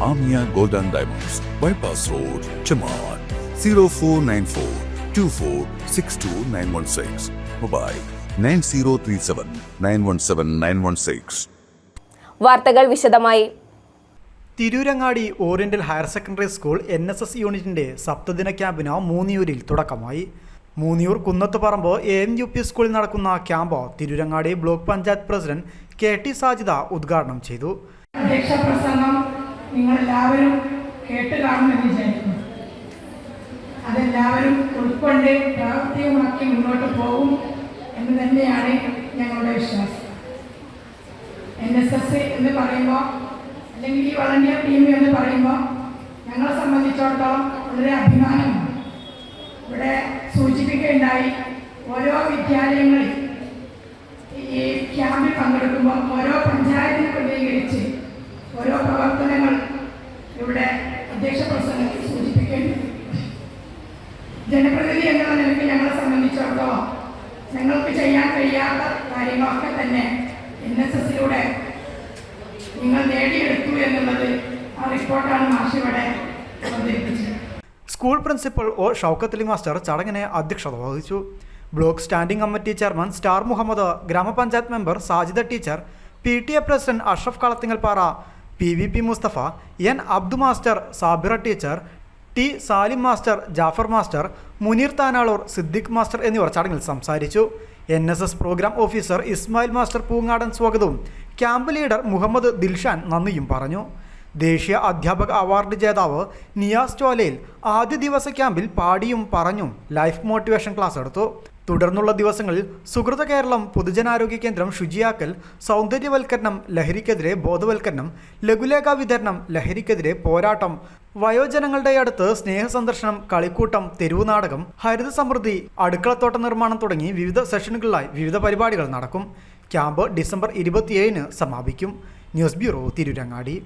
Amia Golden Diamonds, Bypass Road, Chamar, 0494 2462916. Mobile 9037 917 916. വാർത്തകൾ വിശദമായി Tirurangadi oriental higher secondary school N S S യൂണിറ്റിന്റെ സപ്തദിന ക്യാമ്പിന് മൂന്നിയൂരിൽ തുടക്കമായി Munniyur Kunnathuparamba A M U P സ്കൂളിൽ നടക്കുന്ന camp Tirurangadi block panchayat president K T Sajida ഉദ്ഘാടനം ചെയ്തു നിങ്ങളെല്ലാവരും കേട്ട് കാണുമെന്ന് വിചാരിക്കുന്നു. അതെല്ലാവരും ഉൾക്കൊണ്ട് പ്രാവർത്തികമാക്കി മുന്നോട്ട് പോകും എന്ന് തന്നെയാണ് ഞങ്ങളുടെ വിശ്വാസം. എൻ എസ് എസ് എന്ന് പറയുമ്പോൾ അല്ലെങ്കിൽ ഈ വളണ്ടിയർ ടീം എന്ന് പറയുമ്പോൾ ഞങ്ങളെ സംബന്ധിച്ചിടത്തോളം വളരെ അഭിമാനമാണ്. ഇവിടെ സൂചിപ്പിക്കുകയുണ്ടായി ഓരോ വിദ്യാലയങ്ങളിൽ ഈ ക്യാമ്പിൽ പങ്കെടുക്കുമ്പോൾ ഓരോ പഞ്ചായത്തിനെ പ്രതികരിച്ച് ഓരോ പ്രവർത്തനങ്ങൾ ജനപ്രതിനിധി എന്നുള്ള നിലയ്ക്ക് ഞങ്ങളെ സംബന്ധിച്ചിടത്തോളം ഞങ്ങൾക്ക് ചെയ്യാൻ കഴിയാത്ത കാര്യങ്ങളൊക്കെ തന്നെ എൻ എസ് എസിലൂടെ നിങ്ങൾ നേടിയെടുത്തു എന്നുള്ളത് ആ റിപ്പോർട്ടാണ് അവതരിപ്പിച്ചത്. School principal O Shoukathali master ചടങ്ങിനെ അധ്യക്ഷത വഹിച്ചു. Block standing committee chairman star Muhammad ഗ്രാമപഞ്ചായത്ത് member Sajida teacher P T A president Ashraf Kalathingalpara P V P Musthafa N Abdu master Sabira teacher T Salim master Jafar master Muneer Thanalur Siddique master എന്നിവർ ചടങ്ങിൽ സംസാരിച്ചു. N S S program officer Ismail master Poongadan സ്വാഗതവും camp leader Muhammad Dilshan നന്ദിയും പറഞ്ഞു. ദേശീയ അധ്യാപക award ജേതാവ് നിയാസ് ചോലയിൽ ആദ്യ ദിവസ ക്യാമ്പിൽ പാടിയും പറഞ്ഞും ലൈഫ് മോട്ടിവേഷൻ ക്ലാസ് എടുത്തു. തുടർന്നുള്ള ദിവസങ്ങളിൽ സുഹൃത കേരളം പൊതുജനാരോഗ്യ കേന്ദ്രം ശുചിയാക്കൽ സൗന്ദര്യവൽക്കരണം ലഹരിക്കെതിരെ ബോധവൽക്കരണം ലഘുലേഖ വിതരണം ലഹരിക്കെതിരെ പോരാട്ടം വയോജനങ്ങളുടെ അടുത്ത് സ്നേഹ സന്ദർശനം കളിക്കൂട്ടം തെരുവു നാടകം ഹരിത സമൃദ്ധി അടുക്കളത്തോട്ട നിർമ്മാണം തുടങ്ങി വിവിധ സെഷനുകളിലായി വിവിധ പരിപാടികൾ നടക്കും. ക്യാമ്പ് ഡിസംബർ ഇരുപത്തിയേഴിന് സമാപിക്കും. News bureau Tirurangadi.